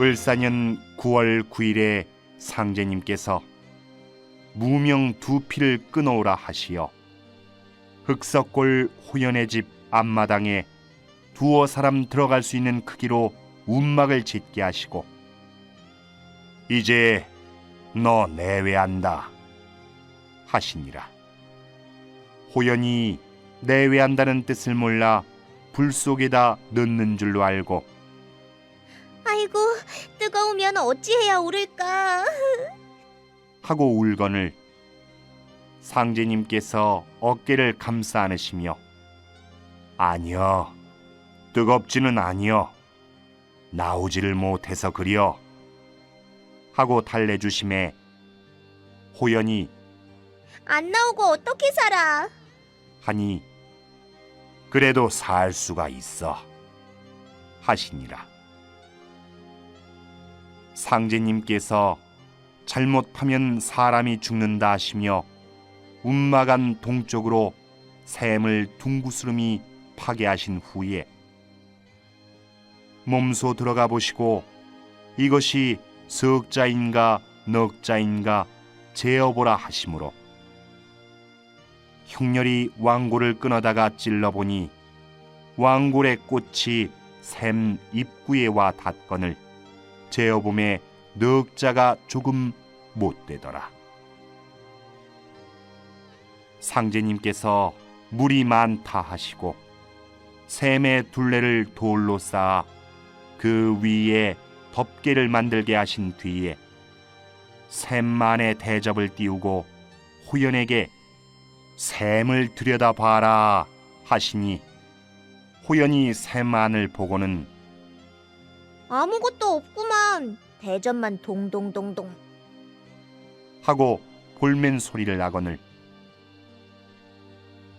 을사년 9월 9일에 상제님께서 무명 두 피를 끊어오라 하시어 흑석골 호연의 집 앞마당에 두어 사람 들어갈 수 있는 크기로 운막을 짓게 하시고 이제 너 내외한다 하시니라. 호연이 내외한다는 뜻을 몰라 불 속에다 넣는 줄로 알고 아이고, 뜨거우면 어찌해야 오를까? 하고 울거늘 상제님께서 어깨를 감싸 안으시며 아니여 뜨겁지는 아니여 나오지를 못해서 그려 하고 달래주심에 호연이 안 나오고 어떻게 살아? 하니 그래도 살 수가 있어 하시니라 상제님께서 잘못하면 사람이 죽는다 하시며 운마간 동쪽으로 샘을 둥구스름이 파괴하신 후에 몸소 들어가 보시고 이것이 석자인가 넉자인가 재어보라 하시므로 형렬이 왕고를 끊어다가 찔러보니 왕골의 꽃이 샘 입구에 와 닿거늘 재어봄에 넉자가 조금 못되더라. 상제님께서 물이 많다 하시고 샘의 둘레를 돌로 쌓아 그 위에 덮개를 만들게 하신 뒤에 샘만의 대접을 띄우고 호연에게 샘을 들여다봐라 하시니 호연이 샘안을 보고는 아무것도 없구만. 대전만 동동동동. 하고 볼멘 소리를 나거늘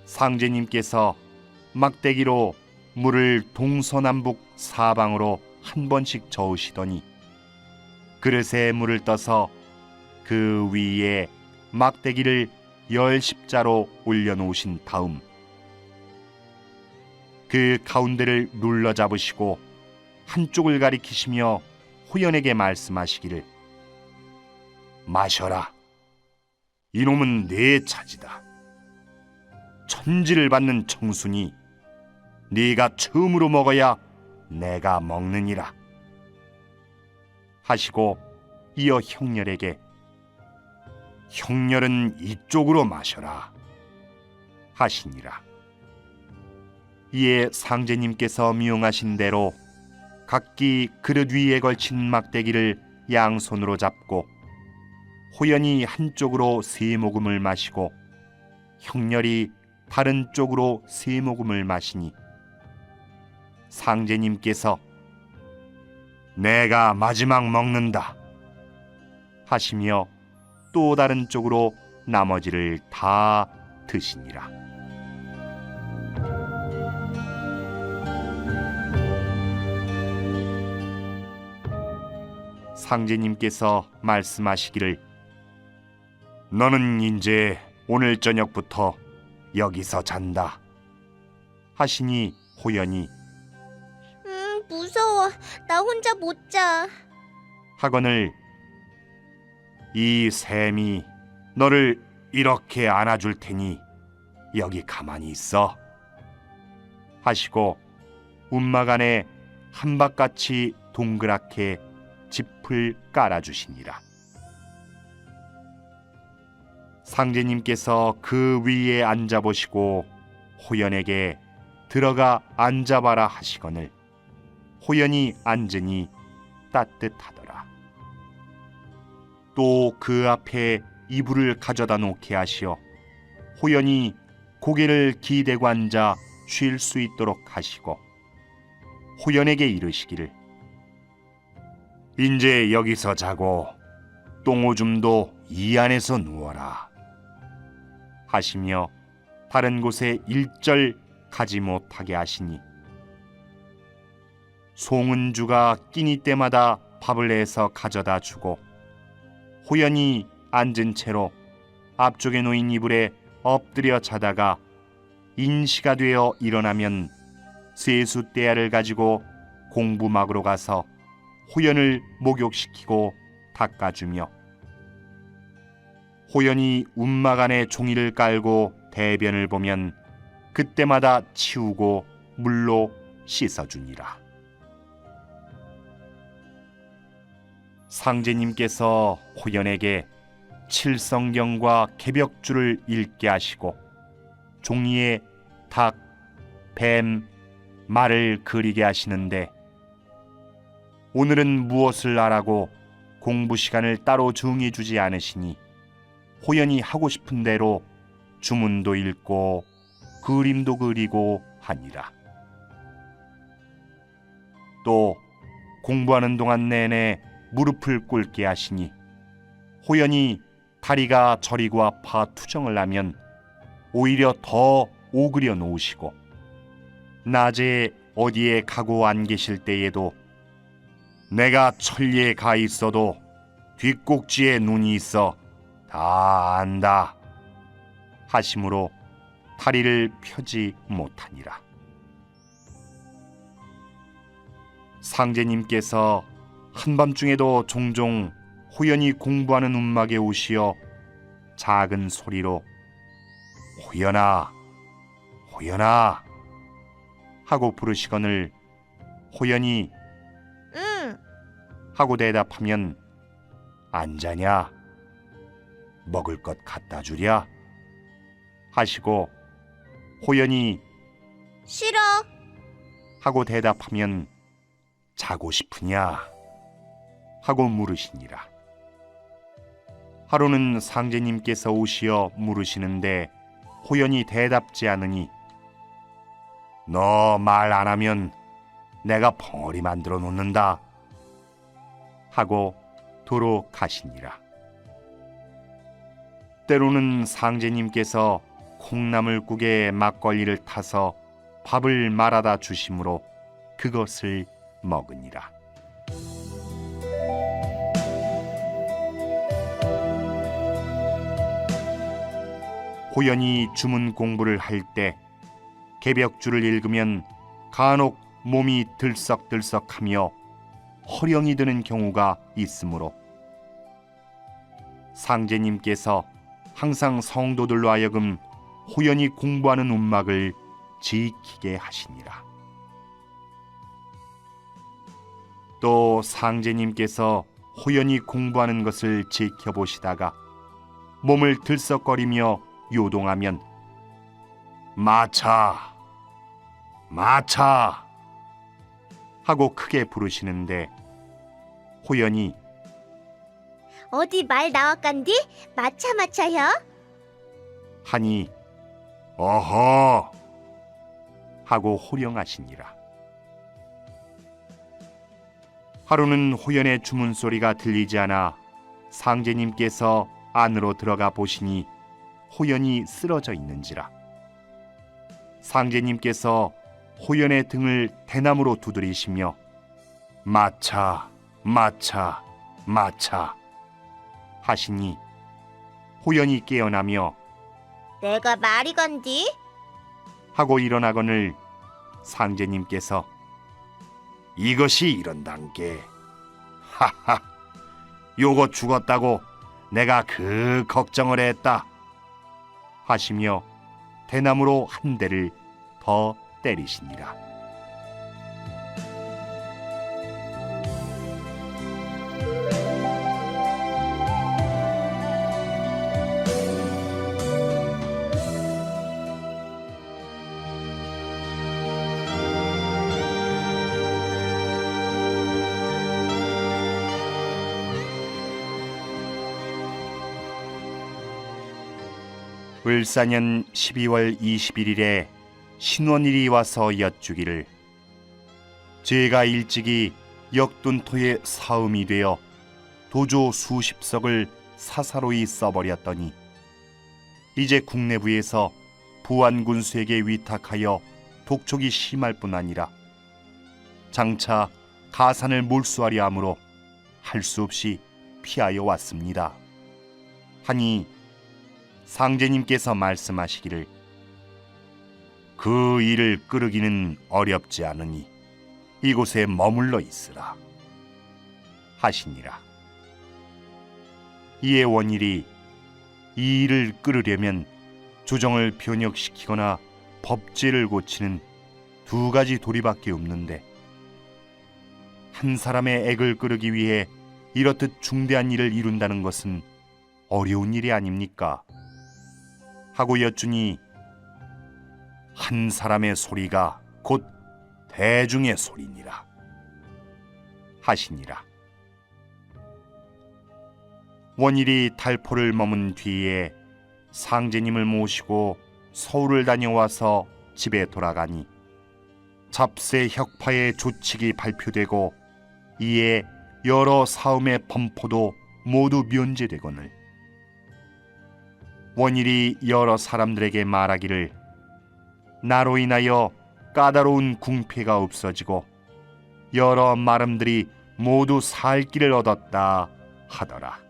상제님께서 막대기로 물을 동서남북 사방으로 한 번씩 저으시더니 그릇에 물을 떠서 그 위에 막대기를 열 십자로 올려놓으신 다음 그 가운데를 눌러 잡으시고 한쪽을 가리키시며 호연에게 말씀하시기를 마셔라. 이놈은 내 차지다. 천지를 받는 청순이 네가 처음으로 먹어야 내가 먹느니라. 하시고 이어 형렬에게 형렬은 이쪽으로 마셔라 하시니라. 이에 상제님께서 미용하신 대로 각기 그릇 위에 걸친 막대기를 양손으로 잡고 호연이 한쪽으로 세 모금을 마시고 형렬이 다른 쪽으로 세 모금을 마시니 상제님께서 내가 마지막 먹는다 하시며 또 다른 쪽으로 나머지를 다 드시니라. 상제님께서 말씀하시기를 너는 이제 오늘 저녁부터 여기서 잔다 하시니 호연이 음, 무서워. 나 혼자 못 자. 하거늘 이 샘이 너를 이렇게 안아줄 테니 여기 가만히 있어 하시고 운막 안에 한박같이 동그랗게 짚을 깔아주시니라 상제님께서 그 위에 앉아 보시고 호연에게 들어가 앉아봐라 하시거늘 호연이 앉으니 따뜻하더라. 또 그 앞에 이불을 가져다 놓게 하시어 호연이 고개를 기대고 앉아 쉴 수 있도록 하시고 호연에게 이르시기를 인제 여기서 자고 똥오줌도 이 안에서 누워라. 하시며 다른 곳에 일절 가지 못하게 하시니 송은주가 끼니 때마다 밥을 내서 가져다 주고 호연이 앉은 채로 앞쪽에 놓인 이불에 엎드려 자다가 인시가 되어 일어나면 세수 떼야를 가지고 공부막으로 가서 호연을 목욕시키고 닦아주며 호연이 움막 안에 종이를 깔고 대변을 보면 그때마다 치우고 물로 씻어주니라. 상제님께서 호연에게 칠성경과 개벽주를 읽게 하시고 종이에 닭, 뱀, 말을 그리게 하시는데 오늘은 무엇을 하라고 공부 시간을 따로 정해 주지 않으시니 호연이 하고 싶은 대로 주문도 읽고 그림도 그리고 하니라. 또 공부하는 동안 내내 무릎을 꿇게 하시니 호연이 다리가 저리고 아파 투정을 하면 오히려 더 오그려 놓으시고 낮에 어디에 가고 안 계실 때에도 내가 천리에 가 있어도 뒷꼭지에 눈이 있어 다 안다 하심으로 다리를 펴지 못하니라 상제님께서 한밤중에도 종종 호연이 공부하는 움막에 오시어 작은 소리로 호연아 호연아 하고 부르시거늘 호연이 응. 하고 대답하면 안 자냐 먹을 것 갖다 주랴 하시고 호연이 싫어. 하고 대답하면 자고 싶으냐 하고 물으시니라. 하루는 상제님께서 오시어 물으시는데 호연이 대답지 않으니 너 말 안 하면 내가 벙어리 만들어 놓는다 하고 도로 가시니라. 때로는 상제님께서 콩나물국에 막걸리를 타서 밥을 말아다 주심으로 그것을 먹으니라. 호연이 주문 공부를 할 때 개벽주를 읽으면 간혹 몸이 들썩들썩하며 허령이 드는 경우가 있으므로 상제님께서 항상 성도들로 하여금 호연이 공부하는 움막을 지키게 하시니라. 또 상제님께서 호연이 공부하는 것을 지켜보시다가 몸을 들썩거리며 요동하면 마차 마차 하고 크게 부르시는데 호연이 어디 말 나왔간디? 마차마차혀? 하니 어허 하고 호령하시니라. 하루는 호연의 주문 소리가 들리지 않아 상제님께서 안으로 들어가 보시니 호연이 쓰러져 있는지라. 상제님께서 호연의 등을 대나무로 두드리시며 마차 마차 마차 하시니 호연이 깨어나며 내가 말이 건디? 하고 일어나거늘 상제님께서 이것이 이런단게 하하 요거 죽었다고 내가 그 걱정을 했다 하시며 대나무로 한 대를 더 때리시니라 을사년 12월 21일에 신원일이 와서 여쭈기를 제가 일찍이 역둔토의 사음이 되어 도조 수십 석을 사사로이 써버렸더니 이제 국내부에서 부안군수에게 위탁하여 독촉이 심할 뿐 아니라 장차 가산을 몰수하려 하므로 할 수 없이 피하여 왔습니다. 하니 상제님께서 말씀하시기를 그 일을 끄르기는 어렵지 않으니 이곳에 머물러 있으라. 하시니라. 이에 원일이 이 일을 끌으려면 조정을 변혁시키거나 법제를 고치는 두 가지 도리밖에 없는데 한 사람의 액을 끌기 위해 이렇듯 중대한 일을 이룬다는 것은 어려운 일이 아닙니까? 하고 여쭈니 한 사람의 소리가 곧 대중의 소리니라 하시니라. 원일이 달포를 머문 뒤에 상제님을 모시고 서울을 다녀와서 집에 돌아가니 잡세 혁파의 조칙이 발표되고 이에 여러 사음의 범포도 모두 면제되거늘 원일이 여러 사람들에게 말하기를 나로 인하여 까다로운 궁폐가 없어지고 여러 마름들이 모두 살 길을 얻었다 하더라.